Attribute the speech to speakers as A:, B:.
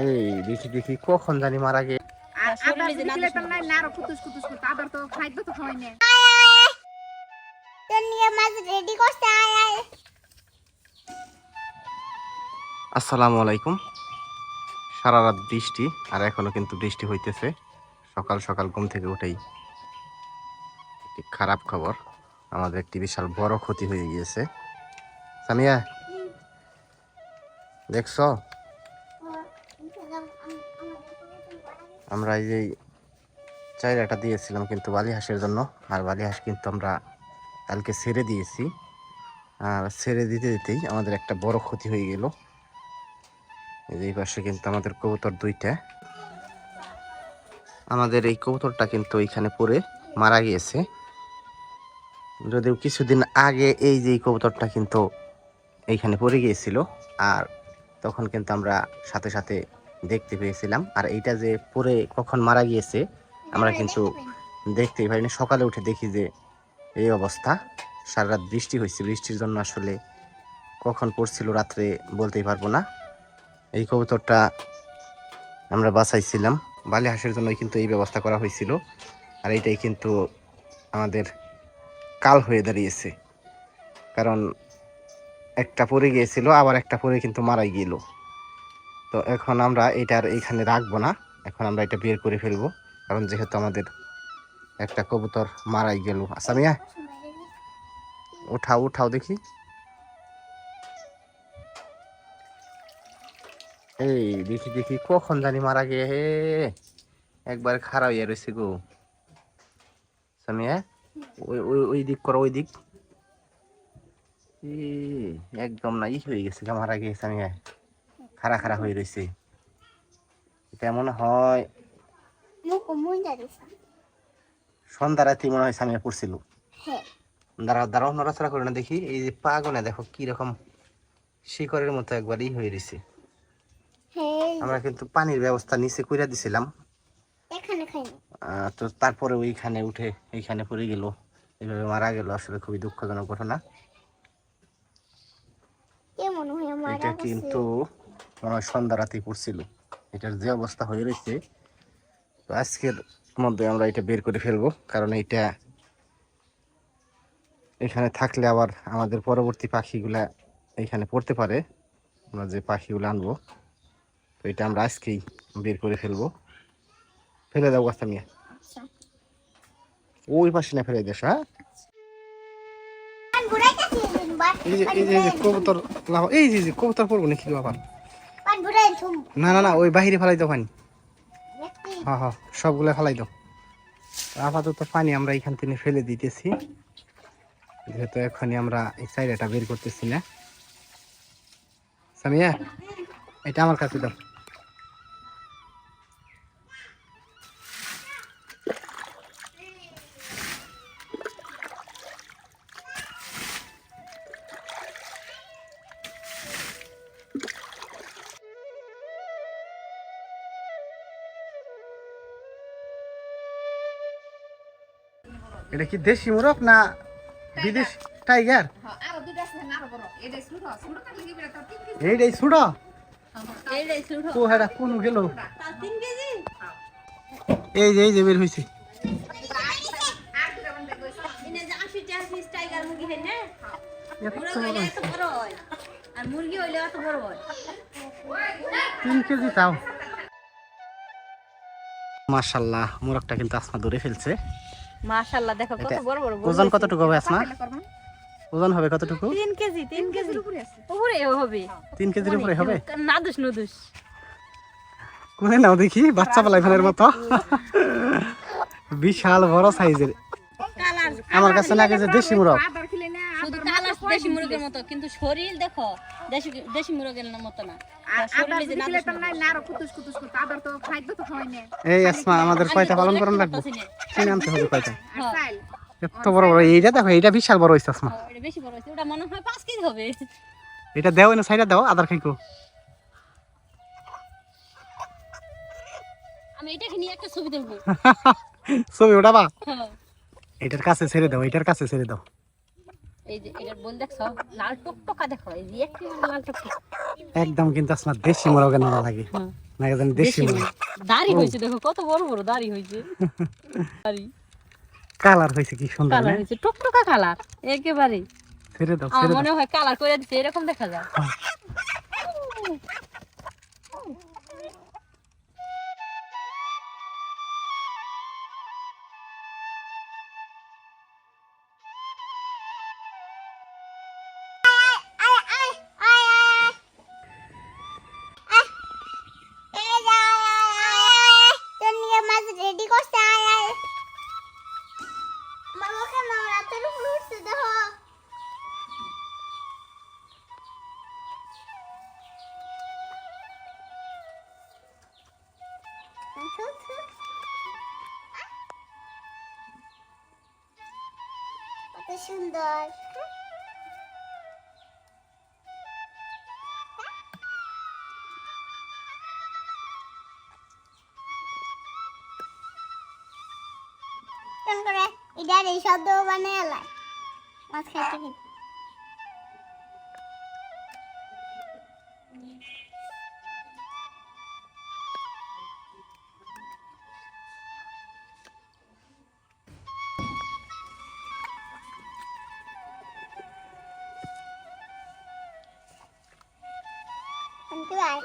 A: এই দেখি দেখি কখন জানি মারা গে আসসালামু আলাইকুম। সারা রাত বৃষ্টি আর এখনও কিন্তু বৃষ্টি হইতেছে। সকাল সকাল ঘুম থেকে উঠেই খারাপ খবর আমাদের একটি বিশাল বড় ক্ষতি হয়ে গিয়েছে। সামিয়া দেখছ? আমরা এই যে চাইলাটা দিয়েছিলাম কিন্তু বালি হাঁসের জন্য। আর বালি হাঁস কিন্তু আমরা কালকে ছেড়ে দিয়েছি। আর ছেড়ে দিতে দিতেই আমাদের একটা বড় ক্ষতি হয়ে গেল। এই পাশে কিন্তু আমাদের কবুতর দুইটা। আমাদের এই কবুতরটা কিন্তু এইখানে পড়ে মারা গিয়েছে। যদিও কিছুদিন আগে এই যে কবুতরটা কিন্তু এইখানে পড়ে গিয়েছিল। আর তখন কিন্তু আমরা সাথে সাথে দেখতে পেয়েছিলাম। আর এইটা যে পড়ে কখন মারা গিয়েছে আমরা কিন্তু দেখতেই পারিনি সকালে উঠে দেখি যে এই অবস্থা। সারা রাত বৃষ্টি হয়েছে। বৃষ্টির জন্য আসলে কখন পড়ছিল রাত্রে বলতেই পারব না। এই কবুতরটা আমরা বাঁচাইছিলাম। বালি হাঁসের জন্য কিন্তু এই ব্যবস্থা করা হয়েছিল। আর এইটাই কিন্তু আমাদের কাল হয়ে দাঁড়িয়েছে। কারণ একটা পড়ে গিয়েছিল আবার একটা পরে কিন্তু মারাই গেল। তো এখন আমরা এটার এইখানে রাখব না। এখন আমরা এটা বের করে ফেলব। কারণ যেহেতু আমাদের একটা কবুতর মারাই গেল। আসামিয়া, উঠাও উঠাও দেখি। এই দেখি দেখি, কখন জানি মারা গে হে। একবার খারাপ হয়ে রয়েছে গো। সামিয়া ওই ওই ওই দিক করো, ওই দিক। একদম না, ই হয়ে গেছে মারা গিয়ে সামিয়া খারা খারা হয়ে রয়েছে। এটা মনে হয় সন্ধ্যা রাতে মনে হয় সামিয়া পড়ছিল।
B: হ্যাঁ।
A: দাঁড়াও দাঁড়াও নড়াচড়া করে না দেখি। এই যে পা গোনা দেখো কি রকম শিকড়ের মতো একবার ই হয়ে রয়েছে।
B: হ্যাঁ।
A: আমরা কিন্তু পানির ব্যবস্থা নিচে কইরা দিছিলাম। তো তারপরে ওইখানে উঠে এইখানে পড়ে গেল। এইভাবে মারা গেল আসলে খুবই দুঃখজনক ঘটনা। এটা কিন্তু সন্ধ্যা রাতেই পড়ছিল। এটার যে অবস্থা হয়ে রয়েছে তো আজকের মধ্যে আমরা এটা বের করে ফেলব কারণ এইটা এখানে থাকলে আবার আমাদের পরবর্তী পাখিগুলা এখানে পড়তে পারে। আমরা যে পাখিগুলো আনব তো এটা আমরা আজকেই বের করে ফেলব। ফেলে দাও গাছটা নিয়ে। ওই পাশে না ফেলে দেশ হ্যাঁ? এই যে এই যে কবুতর এই যে কবুতর পড়ব নাকি
B: থুম
A: না না না ওই বাহিরে ফেলাই দাও পানি। হ্যাঁ হ্যাঁ সবগুলো ফেলাই দাও। আপাতত পানি আমরা এখান থেকে ফেলে দিতেছি। যেহেতু এখনই আমরা এই সাইডটা বের করতেছি না। সামিয়া এটা আমার কাছে দাও। এটা কি দেশি মুরগ না বিদেশ? টাইগার?
C: হ্যাঁ,
A: এইটাই ছুড়ো
D: এইটাই ছোট
A: তো হেটা কোন গেল?
D: তার তিন কেজি।
A: এই যে এই যে বের হয়েছে
D: হয় হয়। হয়।
A: তিন কেজি তাও। মাশাল্লাহ মোরগটা কিন্তু আসমা ধরে ফেলছে।
D: মাশাআল্লাহ দেখো কত বড় বড়
A: ওজন কতটুকু হবে আসমা ওজন হবে কতটুকু?
D: তিন কেজি তিন কেজি।
C: উপরে আছে।
D: উপরে হবে।
A: তিন কেজির উপরে হবে?
D: নাদুস নদুস।
A: কোনে নাও দেখি বাচ্চা পালাই ফেলার মতো। বিশাল বড় সাইজের। আমার কাছে লাগে যে দেশি মুরগ।
C: না
D: শুধু কালার দেশি মুরগের মতো কিন্তু শরীর দেখো দেশি দেশি মুরগের মতো না।
C: আর
D: শরীরে
C: আদার
D: যে
C: দিলে
D: নাদুস
C: তো নাই না আরও কুতুস কুতুস করতে আদার তো খাদ্য তো না।
A: এই আসমা আমাদের কয়টা পালন করান লাগবে? কিনে আনতে হবে কয়টা? এত বড় বড় এইটা দেখো এইটা বিশাল বড় হয়েছে আসমা।
D: এটা বেশি বড় হয়েছে ওটা মনে হয় পাঁচ কেজি হবে।
A: এটা দেও না সাইডা দাও আদার খাইকো।
D: আমি এটাকে নিয়ে একটা ছবি তুলবো
A: ছবি ওটা বা
D: হ্যাঁ।
A: এটার কাছে ছেড়ে দাও এটার কাছে ছেড়ে দাও।
D: এই যে এটার বোন দেখছ লাল টকটকা দেখো এই যে একটু লাল টকটকা।
A: একদম কিন্তু আসমার দেশি মোরগের নালা লাগে।
D: হ্যাঁ।
A: না দেশি মোরগ।
D: দাড়ি হয়েছে দেখো কত বড় বড় দাড়ি হয়েছে। দাড়ি।
A: কালার হয়েছে কি সুন্দর
D: কালার
A: না?
D: হয়েছে টকটকা কালার একেবারে।
A: ছেড়ে দাও ছেড়ে দাও।
D: মনে হয় কালার করে দিচ্ছে এরকম দেখা যায়।
B: কত সুন্দর। এটার এই শব্দ বানিয়ে এলাই মাছ খাইতে খাইতে Đúng!